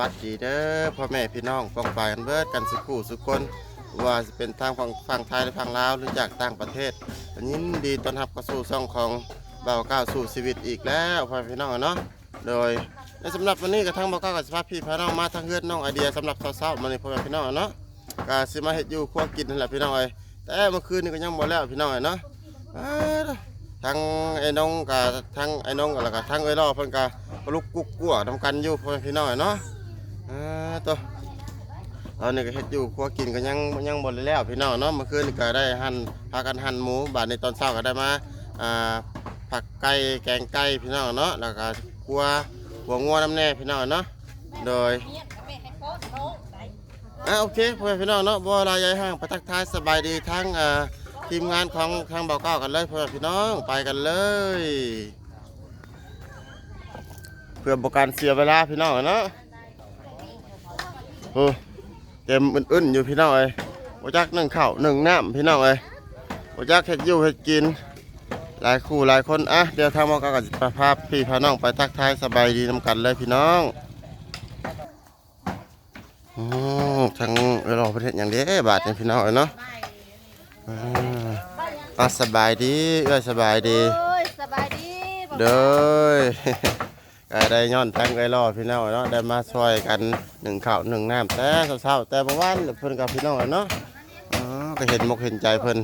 วัสดีเด้อพ่อแม่พี่น้องกองปลายกันเบิดกันสุขูสุคนว่าจะเป็นทางฝั่งฝั่งไทยหรือฝั่งลาวหรือจากต่างประเทศยินดีต้อนรับเข้าสู่ช่องของเบาก้าวสู่ชีวิตอีกแล้วพ่อแม่พี่น้องเนาะโดยในสำหรับวันนี้กับทางเบาก้าวกับสภาพพี่พี่น้องมาทางเฮือนน้องไอเดียสำหรับเช้าๆมาในพ่อแม่พี่น้องเนาะก็สิมาเฮ็ดอยู่ครัวกินนั่นแหละพี่น้องเอ้ยแต่เมื่อคืนนี่ก็ยังบ่แล้วพี่น้องเอ้ยเนาะอ้าวทั้งไอ้น้องกับทั้งไอ้น้องกับแล้วก็ทั้งไอ้ล่อเพิ่นก็ลุกกุ๊กกัวทำกันอยู่พ่อแม่พี่น้องเอ้เนาะ อ่าตัวตอนนี้ก็เฮ็ดอยู่ครัวกินก็ยังยังบ่ได้แล้วพี่น้องเนาะเมื่อคืนนี่ก็ได้หั่นพากันหั่นหมูบาดในตอนเช้าก็ได้มาอ่าผักไก่แกงไก่พี่น้องเนาะแล้วก็ครัวหัวงัวน้ำแน่พี่น้องเนาะโดยอ่าโอเคพ่อพี่น้องเนาะบ่ลายใหญ่ห้างไปทักทายสบายดีทั้งอ่าทีมงานของทางเบาเก้ากันเลยพ่อพี่น้องไปกันเลย เพื่อบ่การเสียเวลาพี่น้องเนาะ โอ้เต็มอึนๆอยู่พี่น้องเอ้ยบ่จักหนึ่งข้าวหนึ่งน้ำพี่น้องเอ้ยบ่จักเฮ็ดอยู่เฮ็ดกิน หลายคู่หลายคนอะเดี๋ยวทางหมอก็จะพาพี่พาน้องไปทักทายสบายดีนำกันเลยพี่น้องอือทางเออรอประเทศอย่างเด้บาทนี่พี่น้องเอ้ยเนาะอ่าอะสบายดีเอ้ยสบายดี โอ้ยสบายดีบ่เด้อ ก็ได้ย้อนทั้งไอ้รอพี่น้องเนาะได้มาช่วยกันหนึ่งข้าวหนึ่งน้ำแต่เช้าๆแต่เมื่อวานเพิ่นกับพี่น้องเนาะอ๋อก็เห็นมกเห็นใจเพิ่น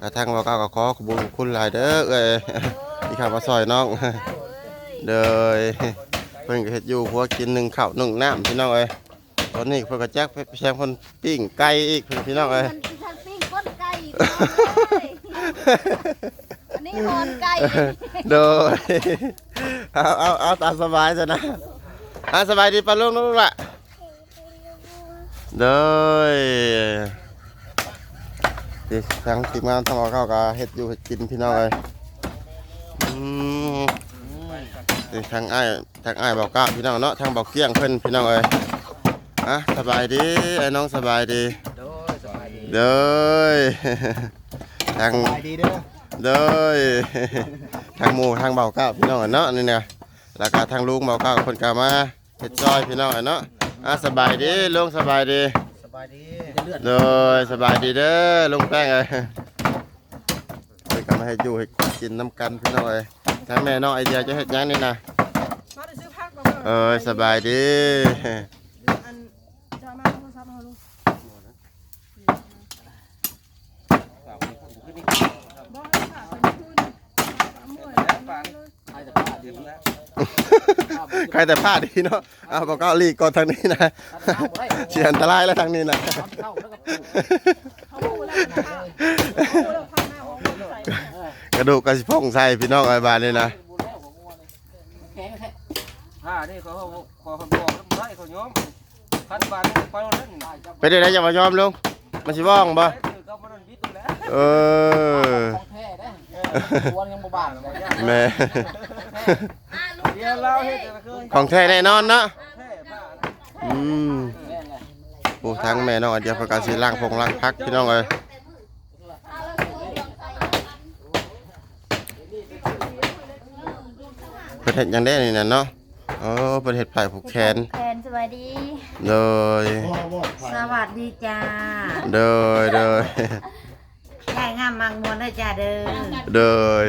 กระทั่งว่าก้าวก็ขอขอบคุญคุณหลายเด้อเอ้ยที่ข้ามาซอยน้องเด้อเพิ่นก็เฮ็ดอยู่หัวกินหนึ่งข้าวหนึ่งน้ำพี่น้องเอ้ยตอนนี้เพิ่นก็แจ็คไปแชงเพิ่นปิ้งไก่อีกเพิ่นพี่น้องเอ้ยมันสิทันปิ้งก้นไก่พี่น้องเอ้ยอันนี้หอนไก่โดย เอาเอาเอาตามสบายจ้ะนะอะสบายดีปะลุงลูกละโดยที่ทางทีมงานทำเอาเข้าวก็เฮ็ดอยู่เฮ็ดกินพี่น้องเลยอืมนี่ทางอ้ายทางอ้ายบอกก้าวพี่น้องเนาะทางบอกเกี้ยงเพิ่นพี่น้องเอ้ยอะสบายดีไอ้น้องสบายดีโดยสบายดีโดยทางสบายดีเด้อ เด้ย ทางหมู่ทางเบาเก้าพี่น้องอะเนาะนี่เนี่ยแล้วก็ทางลุงเบาเก้าคนกามาเฮ็ดซอยพี่น้องอะเนาะอะสบายดีลุงสบายดีสบายดีเลือดโดยสบายดีเด้อลุงแป้งเอ้ยเพิ่นก็มาให้อยู่ให้กินน้ำกันพี่น้องเอ้ยทางแม่น้องไอเดียจะเฮ็ดหยังนี่นะมาได้ซื้อผักมาเอ้ยสบายดี อันจะมาโทรศัพท์มาลูกบอกให้ค่ะไปคืนมั่วเลย ใครจะพลาดเดี๋ยวนะใครแต่พลาดดีเนาะอ้าวเบาเก้าลีกก่อนทางนี้นะเสียอันตรายแล้วทางนี้นะเข้าแล้วก็ปูเขาพูดแล้วนะคะเขาพูดแล้วพักหน้าออกใส่กระดูกกระสิพงใส่พี่น้องไอ้บานนี่นะอ่านี่เขาขอคำบอกแล้วไม่เขายอมพันบาทไปแล้วนั่นไปได้ไหนจะมายอมลุงมันสิว่องบ่คือเขามาโดนยึดตัวแล้วเออของแท้ได้ตัวยังบ่บาทเลยแม่ เดี๋ยวเราเฮ็ดจะเคยของแท้แน่นอนเนาะแท้ผ้าอืมโอ้ทั้งแม่น้องไอเดียประกาศสีล่างพงล่างพักพี่น้องเอ้ยประเทศยังได้นี่น่ะเนาะโอ้ประเทศไผ่ผูกแขนแฟนสบายดีโดยสวัสดีจ้าโดยโดย มมังมวนนะจ้าเด้อโดย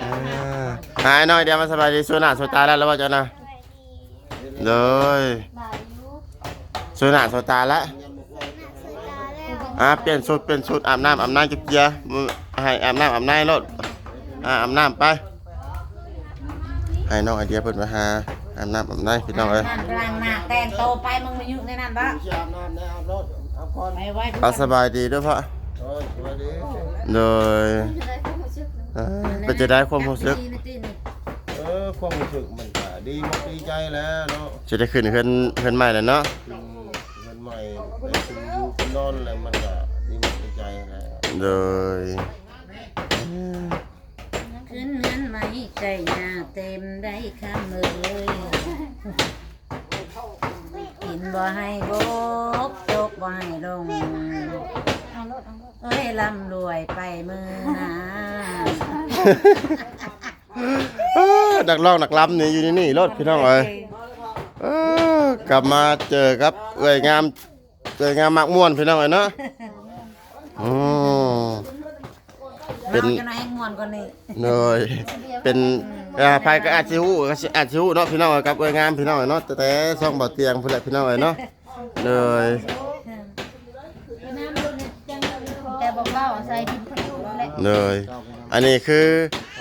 อ่าหายหน่อยเดียวมาสบายดีสวยหน้าสวยตาแล้วแล้วว่าเจ้านะโดยบายอยู่สวยหน้าสวยตาแล้วอ่าเปลี่ยนชุดเปลี่ยนชุดอาบน้ำอาบน้ำจุกเจียมึงให้อาบน้ำอาบน้ำรถอ่าอาบน้ำไปให้น้องไอเดียเพิ่นมาหาอาบน้ำอาบน้ำพี่น้องเอ้ยนั่นกลางหน้าแต่งโตไปมึงมาอยู่ในนั้นปะอาบน้ำในอาบรถอาบก่อนไม่ไหวเอาสบายดีเด้วยพ่อ โอ้ยสบายดีโดยเอ้ยเป็นจะได้ความรู้สึกเออความรู้สึกมันก็ดีมากดีใจแล้วเนาะจะได้ขึ้นเพื่อนเพื่อนใหม่แล้วเนาะขึ้นเงินใหม่ได้ขึ้นอยู่ขึ้นนอนแล้วมันก็ดีมากดีใจแล้วโดยขึ้นเงินไหมใจหน้าเต็มได้คำเลยกินบ่ให้บกจกบ่ให้ลง เอ้ยลำรวยไปมือหนาเอ้อนักร้องนักล้ำนี่อยู่นี่นี่รถพี่น้องเอ้ยเออกลับมาเจอกับเอ้ยงามเอ้ยงามมักม่วนพี่น้องเอ้ยเนาะอืมเป็เป็นนจะให้ม่วนกว่านี้เลยเป็นอ่าภายก็อาจสิฮู้ก็สิอาจสิฮู้เนาะพี่น้องเอ้ยกับเอ้ยงามพี่น้องเอ้ยเนาะแต่แต่ช่องบ่เตียงพุ่นแหละพี่น้องเอ้ยเนาะเลย แต่บอกว่าใส่ดินพยุแหละ เลย อันนี้คือ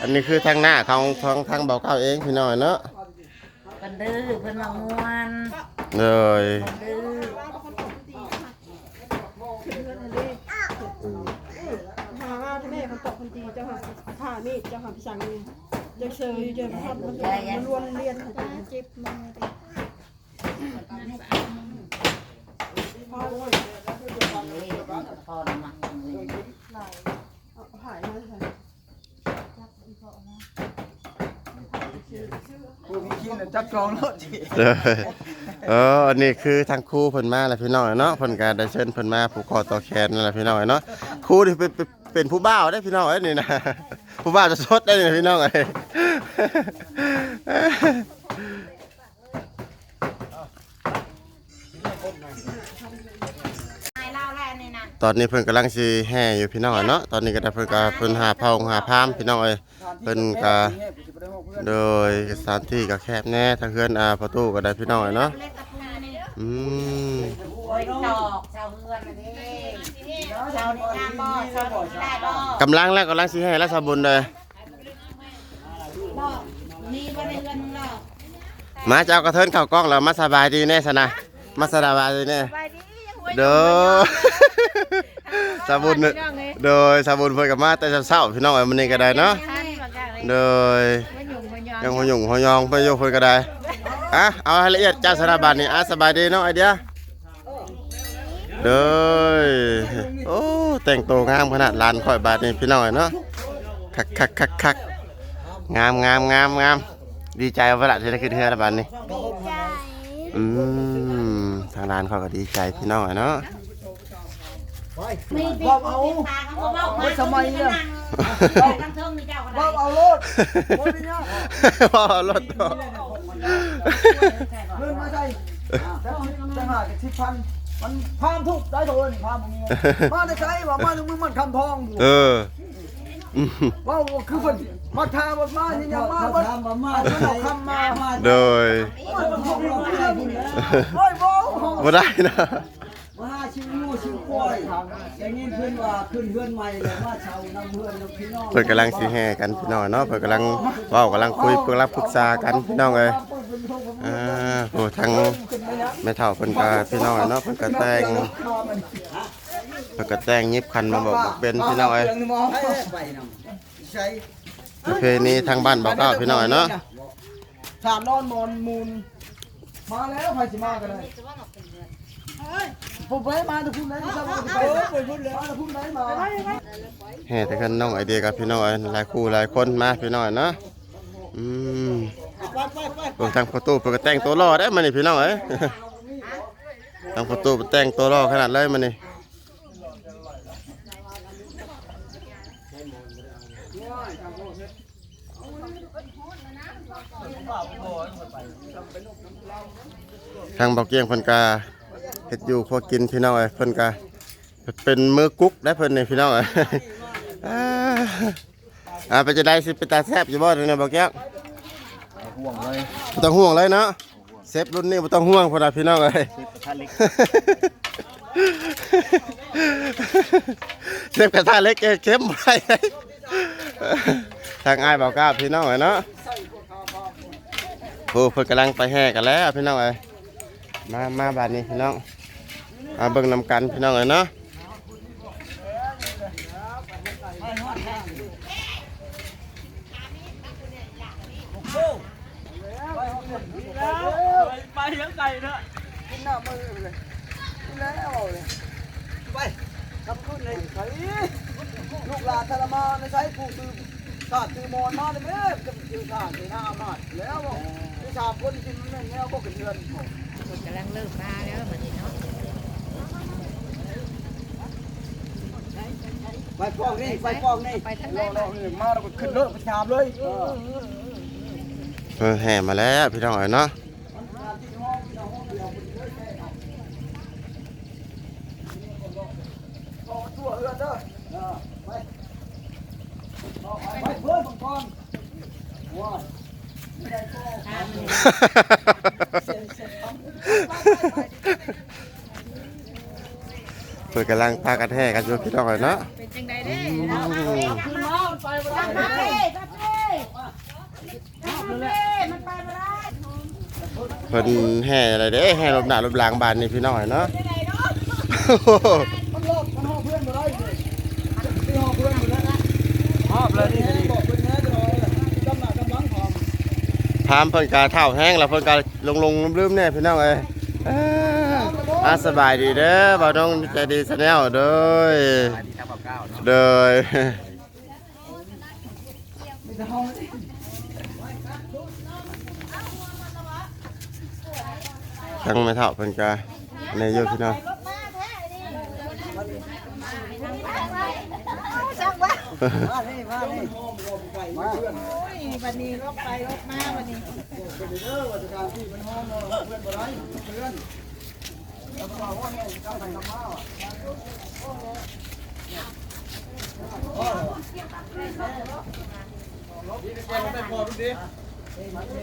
อันนี้คือทางหน้าของทางทางเบาเก้าเองพี่น้องเอ้ยเนาะเพิ่นดื้อเพิ่นมาม่วนเลยเพิ่นดื้อหาว่าแม่มันตกคนตีเจ้าค่ะผ่ามีดเจ้าค่ะพี่สังนี่จะเชยจะทำมันมันรวนเรียนเจ็บมาพ่อโอ้ย นี่พอแล้วมา หายมาใส่ จับจองรถเลยเอออันนี้คือทางครูเพิ่นมาแล้วพี่น้องเอ้ยเนาะเพิ่นก็ได้เชิญเพิ่นมาผูกคอต่อแขนนั่นแหละพี่น้องเอ้ยเนาะครูนี่เป็นเป็นเป็นผู้บ่าวได้พี่น้องเอ้ยนี่นะผู้บ่าวจะสดได้นี่พี่น้องเอ้ยตอนนี้เพิ่นกำลังสิแห่อยู่พี่น้องเอ้ยเนาะตอนนี้ก็ได้เพิ่นก็เพิ่นหาเผาหาพามพี่น้องเอ้ยเพิ่นก็ โดยสถานที่ก็แคบแน่ทางเฮือนอ่าประตูก็ได้พี่น้องเอ้ยเนาะเล็กกับปูนี่อืมโอ้ยดอกชาวเฮือนอันนี้ชาวนี่งามบ่ชาวนี่ได้บ่กำลังแล้วกำลังสิแห่แล้วสาบุญเลยบ่มีบ่ได้เงินหรอกมาเจ้ากระเทินเข้ากล้องแล้วมาสบายดีแน่สนะมาสบายดีแน่ไปดิยังหัวเด้อสาบุญเนอะโดยสาบุญเพิ่นกับมาแต่เช้าๆพี่น้องเอ้ยมื้อนี้ก็ได้เนาะ โดยไม่หยุ่งไม่ยอมยังหัวหยุ่งหัวยองไปอยู่เพิ่นก็ได้อะเอาให้ละเอียดเจ้าสถาบันนี่อะสบายดีเนาะไอเดียเด้อโอ้แต่งตัวงามขนาดลานข่อยบาทนี่พี่น้องเอ้ยเนาะคักคักคักคักงามงามงามงามดีใจเอาเวลาที่ได้ขึ้นเฮือแล้วบาดนี้ใจอืมทางร้านเขาก็ดีใจพี่น้องอะเนาะ มีปีกตาเขาบ่บอกมาสมัยเนี่ยทั้งเทิงนี่เจ้าก็ได้เอารถโอ้ยเนี่ยพ่อรถต่อเงินมาใส่จะจะหาจากสิบพันมันพามทุกได้โดนพามมึงมาได้ใช้ว่ามาถึงมึงมันคำทองเอออืมว่าคือคนมาทาบมาที่ยังมาบมามาเอาคำมาโดยโอ้ยบ่บ่ได้นะ มาชิวงูชิวกล้ว ยอย่างนี้เพื่อนว่าขึ้นเพื่อนใหม่เลยมาเช่านำเพื่อนนำพี่น้องเพิ่นกำลังสิแห่กันพี่น้องอะเนาะเพิ่นกำลังเว้ากำลังคุยเพิ่นกำลังปรึกษากันพี่น้องเอ้ยอ่าโอ้ทางแม่เฒ่าเพิ่นก็พี่น้องอะเนาะเพิ่นก็แต่งเพิ่นก็แต่งยิบคันมาบอกบอกเป็นพี่น้องเอ้ยมองไปนำใช้ประเพณีทางบ้านบอกเก้าพี่น้องอะเนาะถามนอนมอนมูลมาแล้วใครสิมากันเลย ผมไปมาแต่พูดไหนมาไปไปพูดเลยมาแต่พูดไหนมาแห่แต่กันน้องไอเดียกับพี่น้องเอ้ยหลายคู่หลายคนมาพี่น้องเนาะอืมรวมทางประตูเปิดแต่งตัวรอได้มานี่พี่น้องเอ้ยทางประตูแต่งตัวรอขนาดเลยมานี่ทางบอกเกียงพิ่นกา เฮ็ดอยู่พอกินพี่น้องเอ้ยเพิ่นกาเป็นมือกุ๊กได้เพิ่นนี่พี่น้องเอ้ยอ่าไปจะได้สิไปตาแซบอยู่บ่เนี่ยบอกเกียงห่วงเลยบ่ต้องห่วงเลยเนาะเซฟรุ่นนี้บ่ต้องห่วงพอดาพี่น้องเอ้ยท่านเล็กเซฟกระทะเล็กแกเข้มไปทางอ้ายบอกกล้าพี่น้องเอ้ยเนาะโอ้เพิ่นกำลังไปแห่กันแล้วพี่น้องเอ้ยมามาบาดนี้พี่น้อง มาเบิ่งนำกันพี่น้องเอ้ยเนาะไปเลี้ยงไก่เนอะกินหน้ามือเลยกินแล้วเลยไปทำขึ้นเลยใส่ลูกหลานทรมานในใช้ผู้ตือชาติตือมอนมาเลยแม่จะตือชาติในหน้ามาแล้วบอกที่ชาคนกินแม่แง่ก็ขึ้นเดือนกำลังเลิกมาแล้วมัน ไฟฟองนี่ไฟฟองนี่ไปทางไหนบ้งมาเราก็ขึ้นรถไปถามเลยแห่มาแล้วพี่น้องเอ๋ยเนาะเพื่อกำลังปากระแทกกันอยู่พี่น้องเอ๋ยเนาะ เพิ่นแห่อะไรเด้แห่รถหน้ารถหลังบ้านนี่พี่น้องเนาะมันรอบมันห้องเพื่อนมาได้เลยที่ห้องเพื่อนอยู่แล้วนะหอบเลยนี่บอกเป็นแน่จะน้อยกำลังกำลังหอมพามเพิ่นกาเท้าแห้งแล้วเพิ่นกาลงลงลืมๆแน่พี่น้องเอ้ยเอ้ออาสบายดีเด้อบ่าวน้องใจดีซะแนวเด้อเด้อมีแต่ห้อง ทั้งไม่เท่าเพิ่นกาในอยู่พี่น้องมาแท้ดิจังวะมานี่มานี่มาวันนี้รถไปรถมาวันนี้เป็นเด้อวัฒการที่เป็นห้องเพื่อนบ่ได้เพื่อนแล้วก็ว่าเนี่ยกำลังกำมาอ่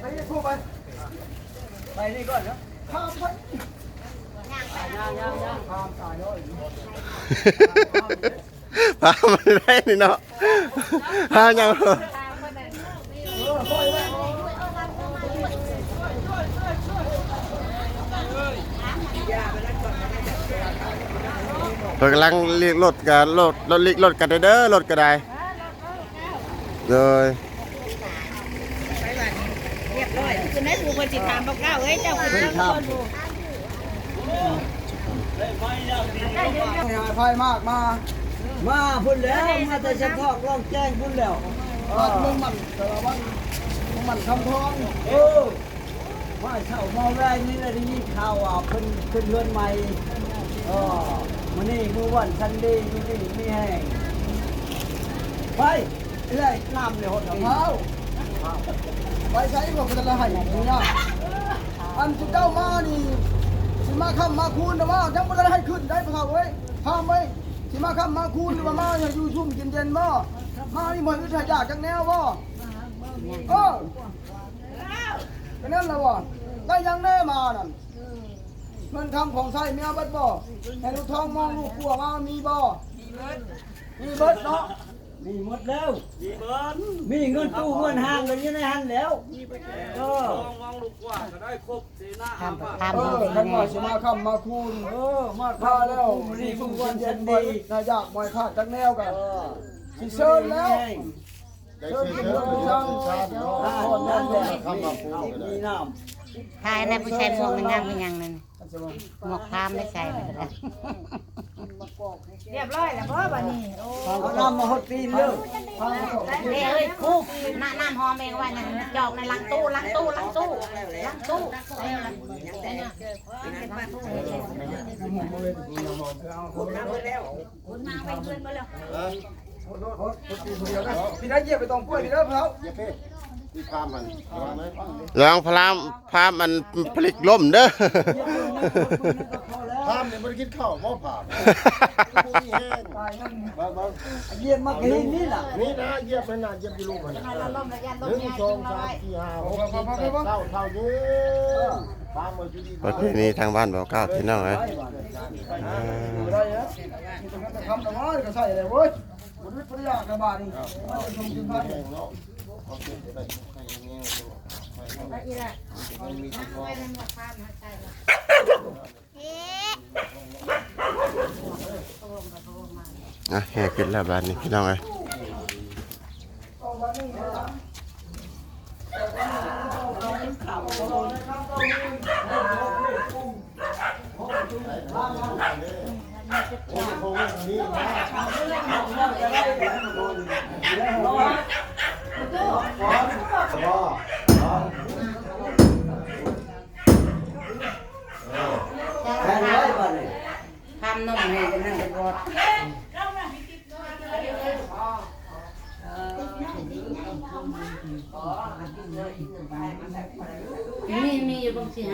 ไปนี่พูดไปไป นี่ก่อนนะข้ามไปย่างย่างย่างข้ามตายเลยพามันได้นี่เนาะพายังเพิ่นกำลังเรียกรถกันรถรถเรียกรถกันเด้อรถก็ได้เลย เรียบร้อยคือแม่ถูกค นสิถามบอกเก้าเอ้ยเจ้าคุณเจ้าคนดูไฟมากมา มาพุ่นแล้วมาแต่ฉันทอกลองแจ้งพุ่นแล้วมึงมันแต่ละวันมึงมันคำทองเออมาเช่ามองแรกนี่เลยได้ยินข่าวว่าเพิ่นขึ้นเรือนใหม่เออมื้อนี้มื้อวันซันดย์มื้อนี้มีแห้งไปเอ้ยน้ำเนี่ยหดกับเท้า ไปใช้พวกกระไรนี่นะอันที่เจ้ามานี่สิมาคำมาคูณนะว่าจังบ่ได้ให้ขึ้นได้พะเขาเว้ยห้ามไว้สิมาคำมาคูณหรือว่ามาอย่าอยู่ชุ่มกินเย็นบ่มานี่มันอึดอยากจังแนวบ่เออเป็นั่นละวะได้ยังแน่มานั่นเงินคำของใส่เมียเบิดบ่ให้ลูกท้องมองลูกกลัวมามีบ่มีเบิดเนาะ มีหมดแล้ว มีเบิดมีเงินตู้เงินห้างกันอยู่ในหันแล้วเออทำทำเออขันว่าสิมาคำมาคูณเออมาค่าแล้วนี่ทุกวันเย็นดีถ้าอยากมอยค่าจักแนวกันสิเชิญแล้วเชิญกินเรื่องพิชังก่อนนั้นแหละมีน้ำทายนะผู้ชายหมวกงามเป็นยังนั่นหมวกพามไม่ใส่เลยนะ เรียบร้อยแล้วบ่วันนี้โอ้เอาน้ำมาหดตีนเด้อพาเขาเฮ้ยเอ้ยครูน้ำน้ำหอมเองว่านั่นจอกในลังตู้ลังตู้ลังตู้ลังตู้พี่ได้เหยียบไปตรงกล้วยพี่เด้อเขาอย่าเพ่ที่พามันระวังไหมลองพลามพามันพลิกล่มเด้อ พามเนี่ยมันกินข้าวบ่ผ่านนี่แห้งตายนั่นบางบางเหยียบมากระหินนี่ล่ะนี่นะเหยียบไปนานเหยียบอยู่ลูกมันนะเราล่มระยะลหมนึ่งยาสอจึงงมาสามไว้สี่ห้าหกเจ็ดแปดเก้าเท่านี้พามมาอยู่ดีประเพณีทางบ้านบอกเก้าพี่น้องเอ้ยอ่าได้เนาะที่ตรงนั้นจะทำแต่ว่าก็ใส่เลยเว้ยบุญวิทยากระบาดนี่มาชมกินพันแห้งเนาะเอาเก็บไปให้อย่างนี้ดูให้มันมีทุกข้อ อะแห่ขึ้นแล้วบ้านนี้พี่น้องเอ้ย นมให้กันนั่งกอดมีมีอยู่บางสิ่ง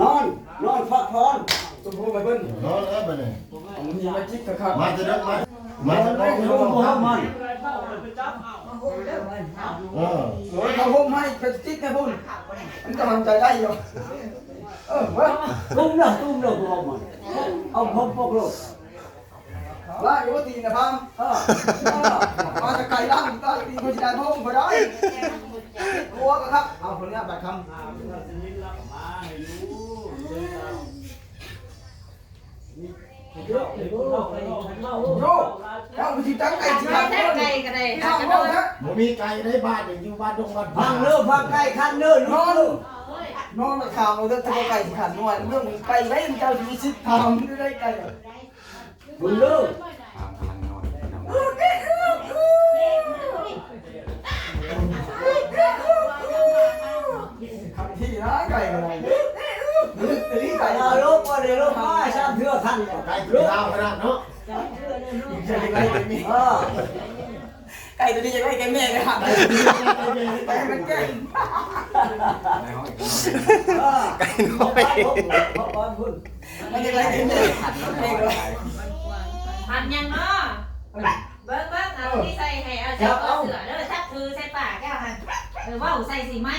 นอน นอนฟักทอตุ้มพูไปเบิ้ลนอนแล้วไปเลยมันยิงมาจิกกระดับมาจะนักมามาจะดักคุณลุงมูฮัมมัด เออโอ้ยเขาพุ่มให้เป็นจิกให้พุ่นมันกำลังใจได้อยู่เออเว้ย ตุ้มเด้อตุ้มเด้อพวกมันเอาพบพวกลูกว่าอยู่ว่าตีนะพังเออมาจะไกลล่างก็ตีคนจะได้พุ่งไปได้กลัวก็ครับ เอาคนนี้แบบคำโย แล้วมันจะตั้งไก่ที่ไก่ทำไก่ก็ได้ข้าหาวกระโมโดงดนะบ่มีไก่ในบ้านนี่อยู่บ้านดงบ้านพังเด้อพังใกล้คันเด้อนอนนอนมาข่าวเราจะตัวไก่ที่ขันนวลเรื่องไก่ไว้มันเจ้าชีวิตทำได้ไก่มึงเด้อทำที่นะไก่อะไรนี่ไก่อย่าลูกว่าเดี๋ยวลูกมาสร้างเทื่อคันไก่ตัวดาวขนาดเนาะเออ ไก่ตัวนี้จะไก่ไก่แม่เลยค่ะไก่มันแก่เออไก่น้อยมันจะไก่ไก่แม่แม่เลยพันยังเนาะเบิ้งเบิ้งเอาที่ใส่ให้เอาเจ้าเอาเสือเด้อชักคือใส่ปากแก้วหันเออว่าใส่สิไหม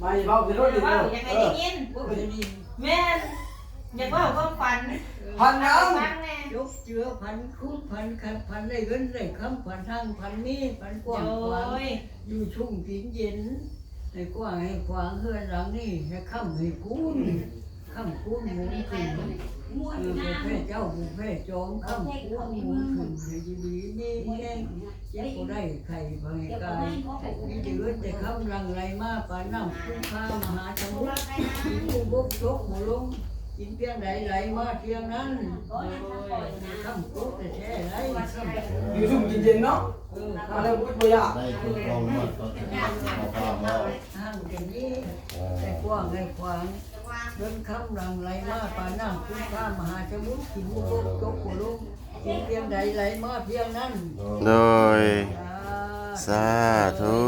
ไม่เบาขึ้นรถเอดิอว่ายากให้ได้ยินแม่ อยากว่าความฝันพันน้ฟังแน่ยกเจือพันคูณพันคันพันได้เงินได้คำพันทางพันนี้พันกว้างโอ้ขวางยอยู่ชุ่มกินเย็นให้กว้างให้ขวางเฮือนหลังนี่ให้ค่ำให้คูณค่ำคูณหมุนขึ้นเออบุฟเฟ่เจ้าบุฟเฟ่จองค่ำคูณหมุนขึ้นให้ดีดีนี่แห้งเจ็บก็ได้ไข่ภายกายมีแต่เงินแต่คำรังไรมากปานน้ำคุ้มค่ามหาชมุทกินผู้บกจกหมูลง กินเพียงใดไหลมาเพียงนั้นโอ้ยค่ำคูณแต่แท้ไรค่ำำอยู่ชุ่มเย็นๆเนาะอะไรพูดไปอะได้ตัวกองมาก็เอาข้าวมาห้างอย่างนี้แต่กว้างให้ขวางเดินคำรังไหลมาป่าน้ำคุ้มค่ามหาชมุทกินมุกจกหัวลุงกินเพียงใดไหลมาเพียงนั้นโดยสาธุ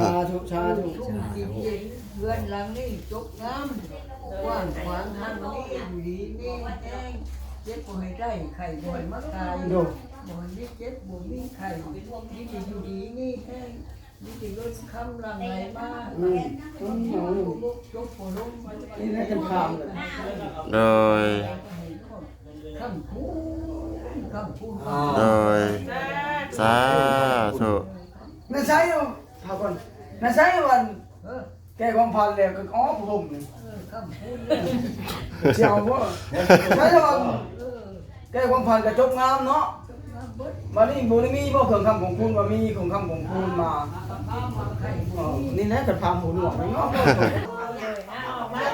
ชาทุกชาทุกชุ่มกินเย็นเพื่อนหลังนี่จกงาม กว้างขวางทางนี้อยู่ดีนี่เจ็บป่วยได้ไข่บ่อยมากตายบ่อยนี่เจ็บบ่มีไข่นี่ดีอยู่ดีนี่แห้งนี่ดีรถคำรังไหลมาอืมจกหัวลุงนี่น่าจะพามเลยโดยคำพูดคำพูดโดยสาธุน่าใช้อยู่ถามก่อนน่าใช้วันเออ แกความพันเลยก็อ๋อผมนี่คำพูดเลยเชียวว่าใช้วันเออแกความพันกระจกงามเนาะมานี่บูนี่มีบ่เครื่องคำของคุณมามีของคำของคุณมาอ๋อนี่แหละกระพามหูหนวกเนาะ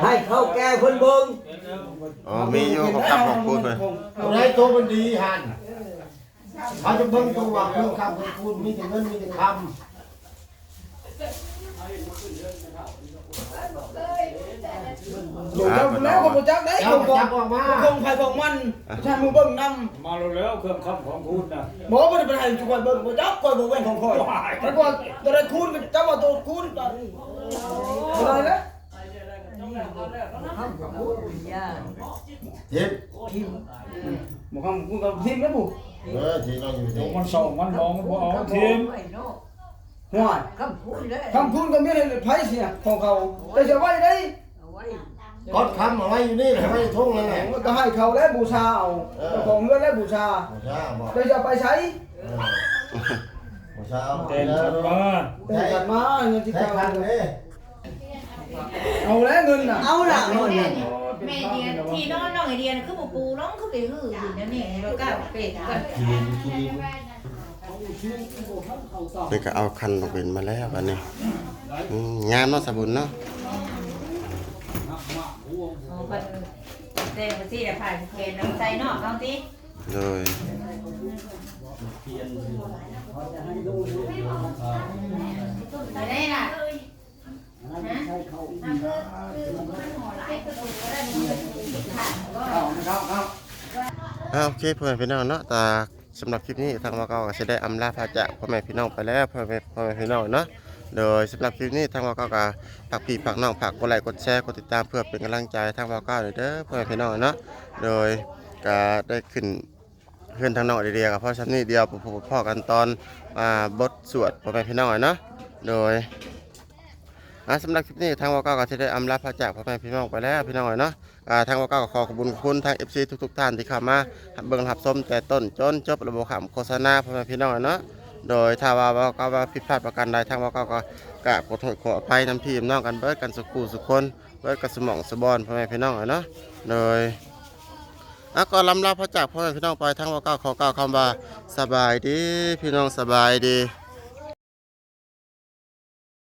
ให้เข้าแก่คนเบิ่งอ๋อมีอยู่ของคำของคุณเลยตัวไหนตัวมันดีหันเขาจะเบิ่งตัวว่าเครื่องคำของคุณมีแต่เงินมีแต่คำ อยู่แล้วแล้วก็บ่จักได้เจ้าของจับออกมาของใครของมันใช่มึงเบิ่งนำมาแล้วเครื่องคำของคุณนะบ่บ่ได้เป็นให้ทุกคนเบิ่งบ่จักก่อยบ่เว้นของข่อยแต่ว่าตัวใดคูณก็จับว่าตัวคูณก็อะไรนะคำพูดวิญญาณเจ็บทิมบ่คำคูณก็ทิ่มแล้วบุเออที่เราอยู่ยนี่กมันส่องมันมองบ่เอาทีมไม่เนาะ ห่วยคำพูดเลยคำคูณก็มีให้ไผเสียของเขาแต่จะไว้ได้เอาไว้กดคำเอาไว้อยู่นี่แหละไว้ทุ่งนั่นแหละก็ให้เขาแล้วบูชาเอาของเงินแล้วบูชาบ่ใช่บอกแต่จะไปใช้เออบ่ใช่เอาเต้นกันมาแต่กันมาเงินที่ใช้เขาคันนี่เอาแล้วเงินน่ะเอาล่ะเงินนั่นแม่เดียนที่นอนน้องไอเดียนคือบ่ปูร้องคือไปหื้ออยู่นั่นนี่เราก็เป็ดกันกิ นกินนี่ก็เอาคันลงเป็นมาแล้วบัดนี้อืมงามเนาะสาบุญเนาะเอาไปเต้มาสิเดี๋ยวผ่านเกณฑ์น้ำใจเนาะเอาติโดยไปได้ล่ะเอานะครับครับอ่าโอเคพ่อแม่พี่น้องเนาะแต่ สำหรับคลิปนี้ทางวาเกาก็จะได้อำลาพาจากพ่อแม่พี่น้องไปแล้วพ่อแม่พ่อแม่พี่น้องเนาะโดยสำหรับคลิปนี้ทางวาเกาก็ฝากพี่ฝากน้องฝากกดไลค์กดแชร์กดติดตามเพื่อเป็นกำลังใจทางวาเกาเด้อพ่อแม่พี่น้องเนาะโดยก็ได้ขึ้นเพื่อนทางนอกเดียวกับพ่อชั้นนี้เดียวพบพ่อกันตอนอ่าบทสวดพ่อแม่พี่น้องเนาะโดย อ่าสำหรับคลิปนี้ทางวาเก้าก็จะได้อำลาพระจากพ่อแม่พี่น้องไปแล้วพี่น้องเนาะอ่าทางวาเก้าก็ขอขอบคุณคุณทาง FC ทุกๆท่านที่เข้ามาเบิ่งรับชมแต่ต้นจนจบระบบขำโฆษณาพ่อแม่พี่น้องเนาะโดยถ้าว่าว่าก็ว่าผิดพลาดประการใดทางวาเก้าก็กราบขอโทษขออภัยนำพี่น้องกันเบิดกันสุขูสุขคนเบิดกันสมองสบอนพ่อแม่พี่น้องเนาะโดยอะก็ลำลาพระจากพ่อแม่พี่น้องไปทั้งว่าเก้าขอเก้าคำว่าสบายดีพี่น้องสบายดี